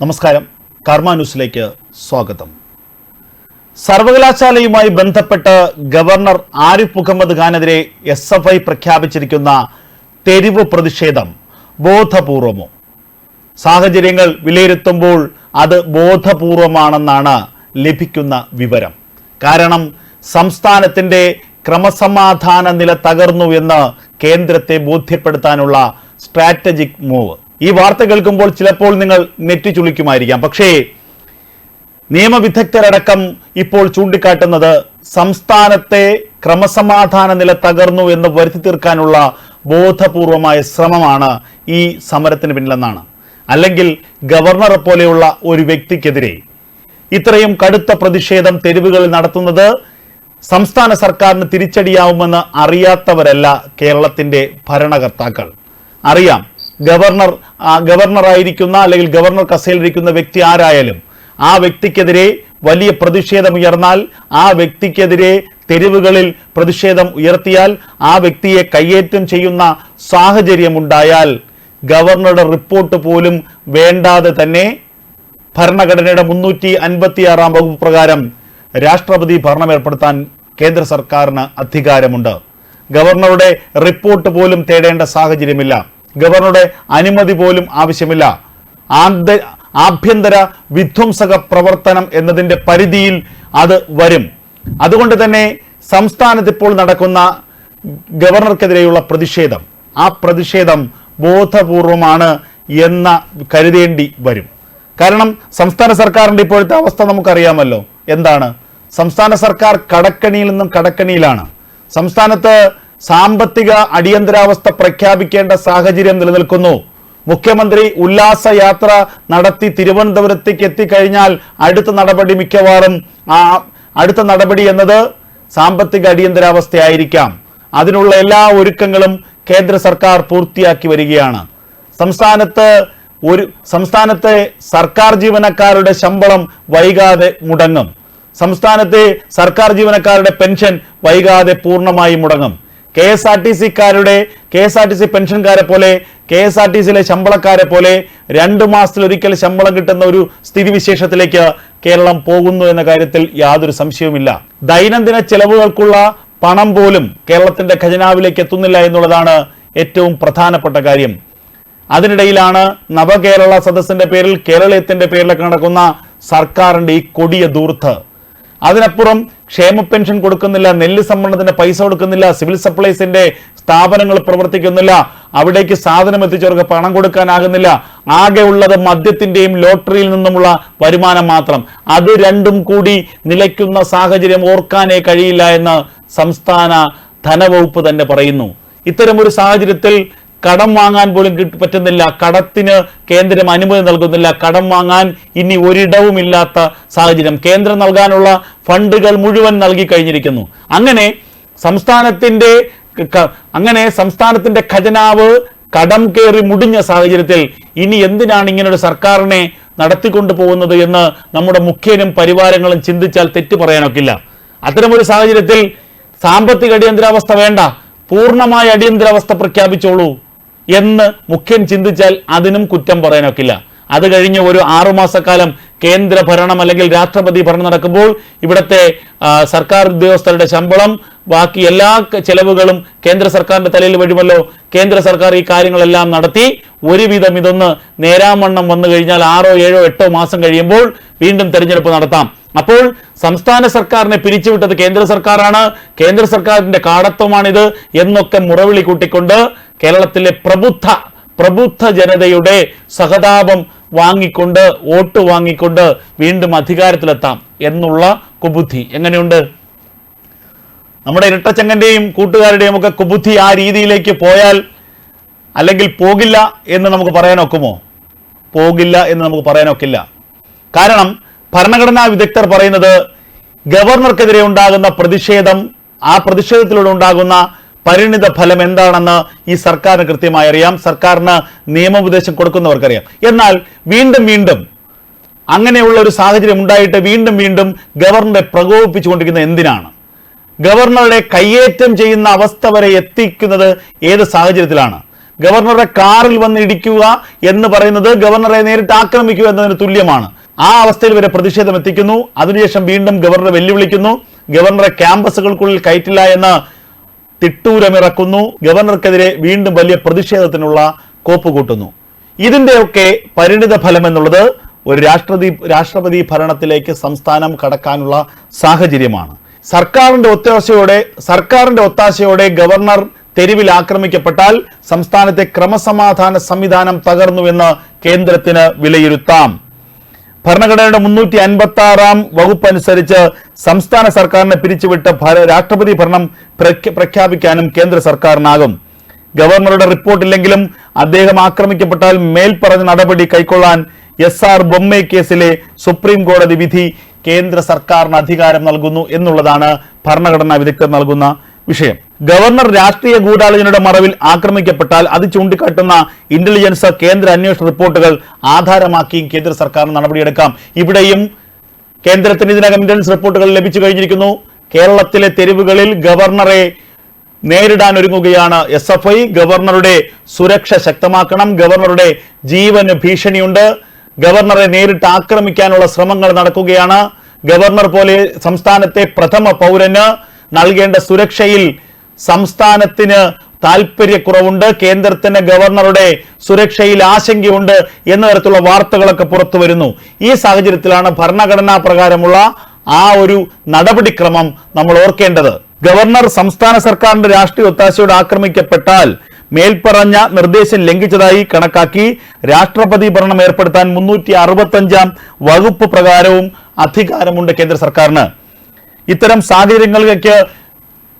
നമസ്കാരം. കർമ്മ ന്യൂസിലേക്ക് സ്വാഗതം. സർവകലാശാലയുമായി ബന്ധപ്പെട്ട് ഗവർണർ ആരിഫ് മുഹമ്മദ് ഖാനെതിരെ എസ് എഫ് ഐ പ്രഖ്യാപിച്ചിരിക്കുന്ന തെരുവ് പ്രതിഷേധം ബോധപൂർവമോ? സാഹചര്യങ്ങൾ വിലയിരുത്തുമ്പോൾ അത് ബോധപൂർവമാണെന്നാണ് ലഭിക്കുന്ന വിവരം. കാരണം സംസ്ഥാനത്തിന്റെ ക്രമസമാധാന നില തകർന്നു എന്ന് കേന്ദ്രത്തെ ബോധ്യപ്പെടുത്താനുള്ള സ്ട്രാറ്റജിക് മൂവ്. ഈ വാർത്ത കേൾക്കുമ്പോൾ ചിലപ്പോൾ നിങ്ങൾ നെറ്റി ചുളിക്കുമായിരിക്കാം പക്ഷേ നിയമവിദഗ്ധരടക്കം ഇപ്പോൾ ചൂണ്ടിക്കാട്ടുന്നത് സംസ്ഥാനത്തെ ക്രമസമാധാന നില തകർന്നു എന്ന് വരുത്തി തീർക്കാനുള്ള ബോധപൂർവമായ ശ്രമമാണ് ഈ സമരത്തിന് പിന്നിലെന്നാണ്. അല്ലെങ്കിൽ ഗവർണറെ പോലെയുള്ള ഒരു വ്യക്തിക്കെതിരെ. ഇത്രയും കടുത്ത പ്രതിഷേധം തെരുവുകളിൽ നടത്തുന്നത് സംസ്ഥാന സർക്കാരിന് തിരിച്ചടിയാവുമെന്ന് അറിയാത്തവരല്ല കേരളത്തിന്റെ ഭരണകർത്താക്കൾ. അറിയാം ഗവർണർ ഗവർണറായിരിക്കുന്ന അല്ലെങ്കിൽ ഗവർണർ കസേലിരിക്കുന്ന വ്യക്തി ആരായാലും ആ വ്യക്തിക്കെതിരെ വലിയ പ്രതിഷേധം ഉയർന്നാൽ ആ വ്യക്തിക്കെതിരെ തെരുവുകളിൽ പ്രതിഷേധം ഉയർത്തിയാൽ ആ വ്യക്തിയെ കയ്യേറ്റം ചെയ്യുന്ന സാഹചര്യമുണ്ടായാൽ ഗവർണറുടെ റിപ്പോർട്ട് പോലും വേണ്ടാതെ തന്നെ ഭരണഘടനയുടെ മുന്നൂറ്റി അൻപത്തി ആറാം വകുപ്പ് പ്രകാരം രാഷ്ട്രപതി ഭരണം ഏർപ്പെടുത്താൻ കേന്ദ്ര സർക്കാരിന് അധികാരമുണ്ട്. ഗവർണറുടെ റിപ്പോർട്ട് പോലും തേടേണ്ട സാഹചര്യമില്ല. ഗവർണറുടെ അനുമതി പോലും ആവശ്യമില്ല. ആഭ്യന്തര വിധ്വംസക പ്രവർത്തനം എന്നതിന്റെ പരിധിയിൽ അത് വരും. അതുകൊണ്ട് തന്നെ സംസ്ഥാനത്ത് ഇപ്പോൾ നടക്കുന്ന ഗവർണർക്കെതിരെയുള്ള പ്രതിഷേധം ആ പ്രതിഷേധം ബോധപൂർവമാണ് എന്ന കരുതേണ്ടി വരും. കാരണം സംസ്ഥാന സർക്കാരിന്റെ ഇപ്പോഴത്തെ അവസ്ഥ നമുക്കറിയാമല്ലോ. എന്താണ്? സംസ്ഥാന സർക്കാർ കടക്കണിയിൽ നിന്നും കടക്കണിയിലാണ്. സംസ്ഥാനത്ത് സാമ്പത്തിക അടിയന്തരാവസ്ഥ പ്രഖ്യാപിക്കേണ്ട സാഹചര്യം നിലനിൽക്കുന്നു. മുഖ്യമന്ത്രി ഉല്ലാസ യാത്ര നടത്തി തിരുവനന്തപുരത്തേക്ക് എത്തിക്കഴിഞ്ഞാൽ അടുത്ത നടപടി മിക്കവാറും അടുത്ത നടപടി എന്നത് സാമ്പത്തിക അടിയന്തരാവസ്ഥയായിരിക്കാം. അതിനുള്ള എല്ലാ ഒരുക്കങ്ങളും കേന്ദ്ര സർക്കാർ പൂർത്തിയാക്കി വരികയാണ്. സംസ്ഥാനത്ത് ഒരു സംസ്ഥാനത്തെ സർക്കാർ ജീവനക്കാരുടെ ശമ്പളം വൈകാതെ മുടങ്ങും. സംസ്ഥാനത്തെ സർക്കാർ ജീവനക്കാരുടെ പെൻഷൻ വൈകാതെ പൂർണമായി മുടങ്ങും. K S R T സിക്കാരുടെ K S R T C പെൻഷൻകാരെ പോലെ കെ എസ് ആർ ടി സിയിലെ ശമ്പളക്കാരെ പോലെ രണ്ട് മാസത്തിലൊരിക്കൽ ശമ്പളം കിട്ടുന്ന ഒരു സ്ഥിതിവിശേഷത്തിലേക്ക് കേരളം പോകുന്നു എന്ന കാര്യത്തിൽ യാതൊരു സംശയവുമില്ല. ദൈനംദിന ചെലവുകൾക്കുള്ള പണം പോലും കേരളത്തിന്റെ ഖജനാവിലേക്ക് എത്തുന്നില്ല എന്നുള്ളതാണ് ഏറ്റവും പ്രധാനപ്പെട്ട കാര്യം. അതിനിടയിലാണ് നവകേരള സദസ്സിന്റെ പേരിൽ കേരളത്തിന്റെ പേരിലൊക്കെ നടക്കുന്ന സർക്കാരിന്റെ ഈ കൊടിയ ദൂർത്ത് അതിനപ്പുറം ക്ഷേമ പെൻഷൻ കൊടുക്കുന്നില്ല നെല്ല് സംവരണത്തിന്റെ പൈസ കൊടുക്കുന്നില്ല സിവിൽ സപ്ലൈസിന്റെ സ്ഥാപനങ്ങൾ പ്രവർത്തിക്കുന്നില്ല അവിടേക്ക് സാധനം എത്തിച്ചവർക്ക് പണം കൊടുക്കാനാകുന്നില്ല. ആകെ ഉള്ളത് മദ്യത്തിന്റെയും ലോട്ടറിയിൽ നിന്നുമുള്ള വരുമാനം മാത്രം. അത് രണ്ടും കൂടി നിലയ്ക്കുന്ന സാഹചര്യം ഓർക്കാനേ കഴിയില്ല എന്ന് സംസ്ഥാന ധനവകുപ്പ് തന്നെ പറയുന്നു. ഇത്തരമൊരു സാഹചര്യത്തിൽ കടം വാങ്ങാൻ പോലും പറ്റുന്നില്ല. കടത്തിന് കേന്ദ്രം അനുമതി നൽകുന്നില്ല. കടം വാങ്ങാൻ ഇനി ഒരിടവുമില്ലാത്ത സാഹചര്യം. കേന്ദ്രം നൽകാനുള്ള ഫണ്ടുകൾ മുഴുവൻ നൽകി കഴിഞ്ഞിരിക്കുന്നു. അങ്ങനെ സംസ്ഥാനത്തിന്റെ അങ്ങനെ സംസ്ഥാനത്തിന്റെ ഖജനാവ് കടം കയറി മുടിഞ്ഞ സാഹചര്യത്തിൽ ഇനി എന്തിനാണ് ഇങ്ങനെ ഒരു സർക്കാരിനെ നടത്തിക്കൊണ്ടു പോകുന്നത് എന്ന് നമ്മുടെ മുഖ്യനും പരിവാരങ്ങളും ചിന്തിച്ചാൽ തെറ്റു പറയാനൊക്കില്ല. അത്തരമൊരു സാഹചര്യത്തിൽ സാമ്പത്തിക അടിയന്തരാവസ്ഥ വേണ്ട. പൂർണമായ അടിയന്തരാവസ്ഥ പ്രഖ്യാപിച്ചോളൂ. എന്ന് മുഖ്യൻ ചിന്തിച്ചാൽ അതിനും കുറ്റം പറയാനൊക്കില്ല. അത് കഴിഞ്ഞ് ഒരു ആറുമാസക്കാലം കേന്ദ്ര ഭരണം അല്ലെങ്കിൽ രാഷ്ട്രപതി ഭരണം നടക്കുമ്പോൾ ഇവിടുത്തെ സർക്കാർ ഉദ്യോഗസ്ഥരുടെ ശമ്പളം ബാക്കി എല്ലാ ചെലവുകളും കേന്ദ്ര സർക്കാരിന്റെ തലയിൽ വരുമല്ലോ. കേന്ദ്ര സർക്കാർ ഈ കാര്യങ്ങളെല്ലാം നടത്തി ഒരുവിധം ഇതൊന്ന് നേരാമണ്ണം വന്നു കഴിഞ്ഞാൽ ആറോ ഏഴോ എട്ടോ മാസം കഴിയുമ്പോൾ വീണ്ടും തെരഞ്ഞെടുപ്പ് നടത്താം. അപ്പോൾ സംസ്ഥാന സർക്കാരിനെ പിരിച്ചുവിട്ടത് കേന്ദ്ര സർക്കാരാണ്. കേന്ദ്ര സർക്കാരിന്റെ കാടത്വമാണിത് എന്നൊക്കെ മുറവിളി കൂട്ടിക്കൊണ്ട് കേരളത്തിലെ പ്രബുദ്ധ പ്രബുദ്ധ ജനതയുടെ സഹതാപം വാങ്ങിക്കൊണ്ട് വോട്ട് വാങ്ങിക്കൊണ്ട് വീണ്ടും അധികാരത്തിലെത്താം എന്നുള്ള കുബുദ്ധി. എങ്ങനെയുണ്ട്? നമ്മുടെ ഇരട്ടച്ചങ്ങന്റെയും കൂട്ടുകാരുടെയും ഒക്കെ കുബുദ്ധി ആ രീതിയിലേക്ക് പോയാൽ അല്ലെങ്കിൽ പോകില്ല എന്ന് നമുക്ക് പറയാനൊക്കുമോ? പോകില്ല എന്ന് നമുക്ക് പറയാനൊക്കില്ല. കാരണം ഭരണഘടനാ വിദഗ്ധർ പറയുന്നത് ഗവർണർക്കെതിരെ ഉണ്ടാകുന്ന പ്രതിഷേധം ആ പ്രതിഷേധത്തിലൂടെ ഉണ്ടാകുന്ന പരിണിത ഫലം എന്താണെന്ന് ഈ സർക്കാരിന് കൃത്യമായി അറിയാം. സർക്കാരിന് നിയമോപദേശം കൊടുക്കുന്നവർക്കറിയാം. എന്നാൽ വീണ്ടും വീണ്ടും അങ്ങനെയുള്ള ഒരു സാഹചര്യം ഉണ്ടായിട്ട് വീണ്ടും വീണ്ടും ഗവർണറെ പ്രകോപിപ്പിച്ചുകൊണ്ടിരിക്കുന്നത് എന്തിനാണ്? ഗവർണറുടെ കയ്യേറ്റം ചെയ്യുന്ന അവസ്ഥ വരെ എത്തിക്കുന്നത് ഏത് സാഹചര്യത്തിലാണ്? ഗവർണറുടെ കാറിൽ വന്ന് ഇടിക്കുക എന്ന് പറയുന്നത് ഗവർണറെ നേരിട്ട് ആക്രമിക്കുക എന്നതിന് തുല്യമാണ്. ആ അവസ്ഥയിൽ വരെ പ്രതിഷേധം എത്തിക്കുന്നു. അതിനുശേഷം വീണ്ടും ഗവർണറെ വെല്ലുവിളിക്കുന്നു. ഗവർണറെ ക്യാമ്പസുകൾക്കുള്ളിൽ കയറ്റില്ല എന്ന് തിട്ടൂരമിറക്കുന്നു. ഗവർണർക്കെതിരെ വീണ്ടും വലിയ പ്രതിഷേധത്തിനുള്ള കോപ്പ് കൂട്ടുന്നു. ഇതിന്റെയൊക്കെ പരിണിത ഫലം എന്നുള്ളത് ഒരു രാഷ്ട്രപതി രാഷ്ട്രപതി ഭരണത്തിലേക്ക് സംസ്ഥാനം കടക്കാനുള്ള സാഹചര്യമാണ്. സർക്കാരിന്റെ ഒത്താശയോടെ സർക്കാരിന്റെ ഒത്താശയോടെ ഗവർണർ തെരുവിൽ ആക്രമിക്കപ്പെട്ടാൽ സംസ്ഥാനത്തെ ക്രമസമാധാന സംവിധാനം തകർന്നുവെന്ന് കേന്ദ്രത്തിന് വിലയിരുത്താം. ഭരണഘടനയുടെ മുന്നൂറ്റി അൻപത്തി ആറാം വകുപ്പ് അനുസരിച്ച് സംസ്ഥാന സർക്കാരിനെ പിരിച്ചുവിട്ട് രാഷ്ട്രപതി ഭരണം പ്രഖ്യാപിക്കാനും കേന്ദ്ര സർക്കാരിനാകും. ഗവർണറുടെ റിപ്പോർട്ടില്ലെങ്കിലും അദ്ദേഹം ആക്രമിക്കപ്പെട്ടാൽ മേൽപ്പറഞ്ഞ നടപടി കൈക്കൊള്ളാൻ എസ് ആർ ബൊമ്മെ കേസിലെ സുപ്രീം കോടതി വിധി കേന്ദ്ര സർക്കാരിന് അധികാരം നൽകുന്നു എന്നുള്ളതാണ് ഭരണഘടനാ വിദഗ്ധർ നൽകുന്ന വിഷയം. ഗവർണർ രാഷ്ട്രീയ ഗൂഢാലോചനയുടെ മറവിൽ ആക്രമിക്കപ്പെട്ടാൽ അത് ചൂണ്ടിക്കാട്ടുന്ന ഇന്റലിജൻസ് കേന്ദ്ര അന്വേഷണ റിപ്പോർട്ടുകൾ ആധാരമാക്കിയും കേന്ദ്ര സർക്കാർ നടപടിയെടുക്കാം. ഇവിടെയും കേന്ദ്രത്തിന് ഇതിനകം ഇന്റലിജൻസ് റിപ്പോർട്ടുകൾ ലഭിച്ചു കഴിഞ്ഞിരിക്കുന്നു. കേരളത്തിലെ തെരുവുകളിൽ ഗവർണറെ നേരിടാൻ ഒരുങ്ങുകയാണ് എസ് എഫ് ഐ ഗവർണറുടെ സുരക്ഷ ശക്തമാക്കണം. ഗവർണറുടെ ജീവന് ഭീഷണിയുണ്ട്. ഗവർണറെ നേരിട്ട് ആക്രമിക്കാനുള്ള ശ്രമങ്ങൾ നടക്കുകയാണ്. ഗവർണർ പോലെ സംസ്ഥാനത്തെ പ്രഥമ പൗരന് നൽകേണ്ട സുരക്ഷയിൽ സംസ്ഥാനത്തിന് താല്പര്യക്കുറവുണ്ട് കേന്ദ്രത്തിന് ഗവർണറുടെ സുരക്ഷയിൽ ആശങ്കയുണ്ട് എന്ന തരത്തിലുള്ള വാർത്തകളൊക്കെ പുറത്തു വരുന്നു. ഈ സാഹചര്യത്തിലാണ് ഭരണഘടനാ പ്രകാരമുള്ള ആ ഒരു നടപടിക്രമം നമ്മൾ ഓർക്കേണ്ടത്. ഗവർണർ സംസ്ഥാന സർക്കാരിന്റെ രാഷ്ട്രീയ ഒത്താശയോട് ആക്രമിക്കപ്പെട്ടാൽ മേൽപ്പറഞ്ഞ നിർദ്ദേശം ലംഘിച്ചതായി കണക്കാക്കി രാഷ്ട്രപതി ഭരണം ഏർപ്പെടുത്താൻ മുന്നൂറ്റി വകുപ്പ് പ്രകാരവും അധികാരമുണ്ട് കേന്ദ്ര സർക്കാരിന്. ഇത്തരം സാഹചര്യങ്ങളിലേക്ക്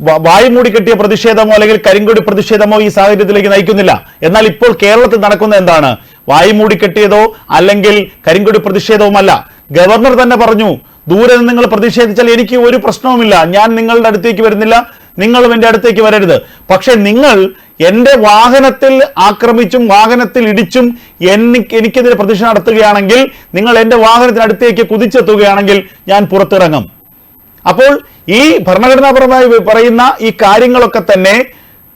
വ- വായു മൂടി കെട്ടിയ പ്രതിഷേധമോ അല്ലെങ്കിൽ കരിങ്കൊടി പ്രതിഷേധമോ ഈ സാഹചര്യത്തിലേക്ക് നയിക്കുന്നില്ല. എന്നാൽ ഇപ്പോൾ കേരളത്തിൽ നടക്കുന്ന എന്താണ്? വായു മൂടിക്കെട്ടിയതോ അല്ലെങ്കിൽ കരിങ്കൊടി പ്രതിഷേധവുമല്ല. ഗവർണർ തന്നെ പറഞ്ഞു ദൂരെ നിന്ന് നിങ്ങൾ പ്രതിഷേധിച്ചാൽ എനിക്ക് ഒരു പ്രശ്നവുമില്ല. ഞാൻ നിങ്ങളുടെ അടുത്തേക്ക് വരുന്നില്ല. നിങ്ങളും എന്റെ അടുത്തേക്ക് വരരുത്. പക്ഷേ നിങ്ങൾ എന്റെ വാഹനത്തിൽ ആക്രമിച്ചും വാഹനത്തിൽ ഇടിച്ചും എനിക്ക് എനിക്കെതിരെ പ്രതിഷേധം നടത്തുകയാണെങ്കിൽ നിങ്ങൾ എന്റെ വാഹനത്തിനടുത്തേക്ക് കുതിച്ചെത്തുകയാണെങ്കിൽ ഞാൻ പുറത്തിറങ്ങും. അപ്പോൾ ഈ ഭരണഘടനാപരമായി പറയുന്ന ഈ കാര്യങ്ങളൊക്കെ തന്നെ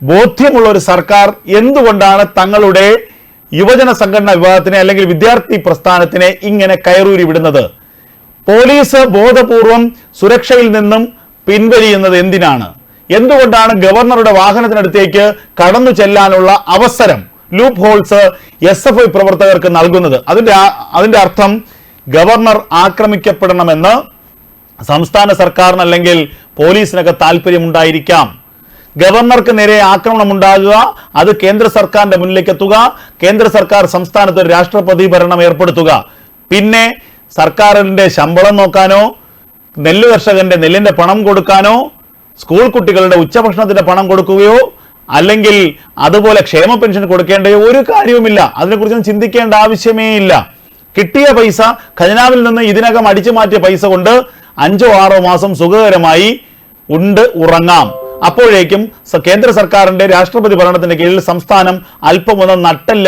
ബോധ്യമുള്ള ഒരു സർക്കാർ എന്തുകൊണ്ടാണ് തങ്ങളുടെ യുവജന സംഘടനാ വിഭാഗത്തിനെ അല്ലെങ്കിൽ വിദ്യാർത്ഥി പ്രസ്ഥാനത്തിനെ ഇങ്ങനെ കയറൂരി വിടുന്നത്? പോലീസ് ബോധപൂർവം സുരക്ഷയിൽ നിന്നും പിൻവലിയുന്നത് എന്തിനാണ്? എന്തുകൊണ്ടാണ് ഗവർണറുടെ വാഹനത്തിനടുത്തേക്ക് കടന്നു ചെല്ലാനുള്ള അവസരം loop holes S F I പ്രവർത്തകർക്ക് നൽകുന്നത്? അതിന്റെ അതിന്റെ അർത്ഥം ഗവർണർ ആക്രമിക്കപ്പെടണമെന്ന് സംസ്ഥാന സർക്കാരിന് അല്ലെങ്കിൽ പോലീസിനൊക്കെ താല്പര്യമുണ്ടായിരിക്കാം. ഗവർണർക്ക് നേരെ ആക്രമണം ഉണ്ടാകുക അത് കേന്ദ്ര സർക്കാരിന്റെ മുന്നിലേക്ക് എത്തുക കേന്ദ്ര സർക്കാർ സംസ്ഥാനത്ത് ഒരു രാഷ്ട്രപതി ഭരണം ഏർപ്പെടുത്തുക. പിന്നെ സർക്കാരിന്റെ ശമ്പളം നോക്കാനോ നെല്ല് കർഷകന്റെ നെല്ലിന്റെ പണം കൊടുക്കാനോ സ്കൂൾ കുട്ടികളുടെ ഉച്ചഭക്ഷണത്തിന്റെ പണം കൊടുക്കുകയോ അല്ലെങ്കിൽ അതുപോലെ ക്ഷേമ പെൻഷൻ കൊടുക്കേണ്ടയോ ഒരു കാര്യവുമില്ല. അതിനെക്കുറിച്ചൊന്നും ചിന്തിക്കേണ്ട ആവശ്യമേ ഇല്ല. കിട്ടിയ പൈസ ഖജനാവിൽ നിന്ന് ഇതിനകം അടിച്ചു മാറ്റിയ പൈസ കൊണ്ട് അഞ്ചോ ആറോ മാസം സുഖകരമായി ഉണ്ട് ഉറങ്ങാം. അപ്പോഴേക്കും കേന്ദ്ര സർക്കാരിന്റെ രാഷ്ട്രപതി ഭരണത്തിന്റെ കീഴിൽ സംസ്ഥാനം അല്പമൊന്ന് നട്ടൽ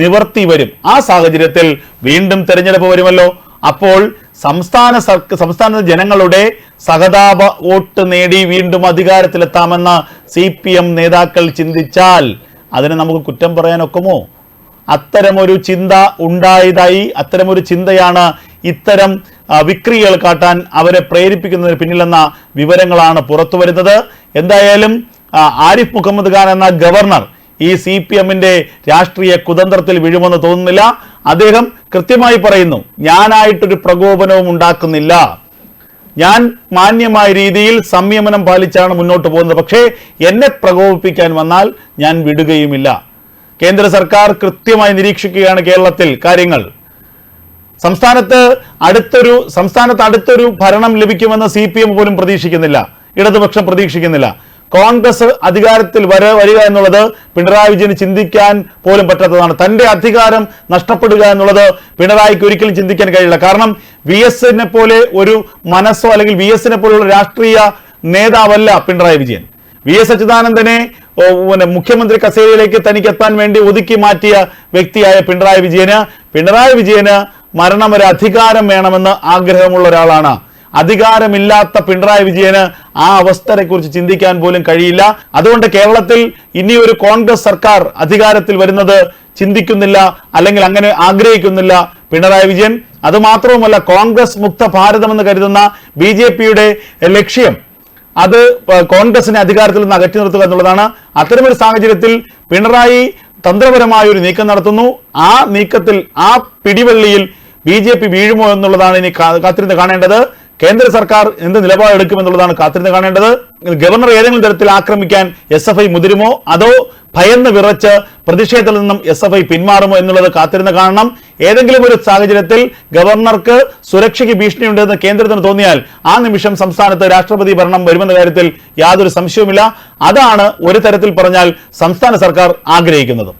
നിവർത്തി വരും. ആ സാഹചര്യത്തിൽ വീണ്ടും തെരഞ്ഞെടുപ്പ് വരുമല്ലോ. അപ്പോൾ സംസ്ഥാന സംസ്ഥാന ജനങ്ങളുടെ സഹതാപ വോട്ട് നേടി വീണ്ടും അധികാരത്തിലെത്താമെന്ന് സി പി എം നേതാക്കൾ ചിന്തിച്ചാൽ അതിന് നമുക്ക് കുറ്റം പറയാനൊക്കുമോ? അത്തരമൊരു ചിന്ത ഉണ്ടായതായി അത്തരമൊരു ചിന്തയാണ് ഇത്തരം ആ, വിക്രികൾ കാട്ടാൻ അവരെ പ്രേരിപ്പിക്കുന്നതിന് പിന്നിലെന്ന വിവരങ്ങളാണ് പുറത്തു വരുന്നത്. എന്തായാലും ആരിഫ് മുഹമ്മദ് ഖാൻ എന്ന ഗവർണർ ഈ സി പി എമ്മിന്റെ രാഷ്ട്രീയ കുതന്ത്രത്തിൽ വീഴുമെന്ന് തോന്നുന്നില്ല. അദ്ദേഹം കൃത്യമായി പറയുന്നു ഞാനായിട്ടൊരു പ്രകോപനവും ഉണ്ടാക്കുന്നില്ല. ഞാൻ മാന്യമായ രീതിയിൽ സംയമനം പാലിച്ചാണ് മുന്നോട്ട് പോകുന്നത്. പക്ഷേ എന്നെ പ്രകോപിപ്പിക്കാൻ വന്നാൽ ഞാൻ വിടുകയുമില്ല. കേന്ദ്ര സർക്കാർ കൃത്യമായി നിരീക്ഷിക്കുകയാണ് കേരളത്തിൽ. കാര്യങ്ങൾ സംസ്ഥാനത്ത് അടുത്തൊരു സംസ്ഥാനത്ത് അടുത്തൊരു ഭരണം ലഭിക്കുമെന്ന് സി പി എം പോലും പ്രതീക്ഷിക്കുന്നില്ല. ഇടതുപക്ഷം പ്രതീക്ഷിക്കുന്നില്ല. കോൺഗ്രസ് അധികാരത്തിൽ വര വരിക എന്നുള്ളത് പിണറായി വിജയന് ചിന്തിക്കാൻ പോലും പറ്റാത്തതാണ്. തന്റെ അധികാരം നഷ്ടപ്പെടുക എന്നുള്ളത് പിണറായിക്ക് ഒരിക്കലും ചിന്തിക്കാൻ കഴിയില്ല. കാരണം വി എസിനെ പോലെ ഒരു മനസ്സോ അല്ലെങ്കിൽ വി എസിനെ പോലുള്ള രാഷ്ട്രീയ നേതാവല്ല പിണറായി വിജയൻ. വി എസ് അച്യുതാനന്ദനെ പിന്നെ മുഖ്യമന്ത്രി കസേരയിലേക്ക് തനിക്ക് എത്താൻ വേണ്ടി ഒതുക്കി മാറ്റിയ വ്യക്തിയായ പിണറായി വിജയന് പിണറായി വിജയന് മരണം ഒരു അധികാരം വേണമെന്ന് ആഗ്രഹമുള്ള ഒരാളാണ്. അധികാരമില്ലാത്ത പിണറായി വിജയന് ആ അവസ്ഥയെക്കുറിച്ച് ചിന്തിക്കാൻ പോലും കഴിയില്ല. അതുകൊണ്ട് കേരളത്തിൽ ഇനി ഒരു കോൺഗ്രസ് സർക്കാർ അധികാരത്തിൽ വരുന്നത് ചിന്തിക്കുന്നില്ല അല്ലെങ്കിൽ അങ്ങനെ ആഗ്രഹിക്കുന്നില്ല പിണറായി വിജയൻ. അതുമാത്രവുമല്ല കോൺഗ്രസ് മുക്ത ഭാരതമെന്ന് കരുതുന്ന ബി ജെ പിയുടെ ലക്ഷ്യം അത് കോൺഗ്രസിനെ അധികാരത്തിൽ നിന്ന് അകറ്റി നിർത്തുക എന്നുള്ളതാണ്. അത്തരമൊരു സാഹചര്യത്തിൽ പിണറായി തന്ത്രപരമായ ഒരു നീക്കം നടത്തുന്നു. ആ നീക്കത്തിൽ ആ പിടിവള്ളിയിൽ ബി ജെ പി വീഴുമോ എന്നുള്ളതാണ് ഇനി കാത്തിരുന്ന് കാണേണ്ടത്. കേന്ദ്ര സർക്കാർ എന്ത് നിലപാടെടുക്കുമെന്നുള്ളതാണ് കാത്തിരുന്ന് കാണേണ്ടത്. ഗവർണർ ഏതെങ്കിലും തരത്തിൽ ആക്രമിക്കാൻ എസ് എഫ് ഐ മുതിരുമോ? അതോ ഭയന്ന് വിറച്ച് പ്രതിഷേധത്തിൽ നിന്നും എസ് എഫ് ഐ പിന്മാറുമോ എന്നുള്ളത് കാത്തിരുന്ന് കാണണം. ഏതെങ്കിലും ഒരു സാഹചര്യത്തിൽ ഗവർണർക്ക് സുരക്ഷയ്ക്ക് ഭീഷണിയുണ്ടെന്ന് കേന്ദ്രത്തിന് തോന്നിയാൽ ആ നിമിഷം സംസ്ഥാനത്ത് രാഷ്ട്രപതി ഭരണം വരുമെന്ന കാര്യത്തിൽ യാതൊരു സംശയവുമില്ല. അതാണ് ഒരു തരത്തിൽ പറഞ്ഞാൽ സംസ്ഥാന സർക്കാർ ആഗ്രഹിക്കുന്നത്.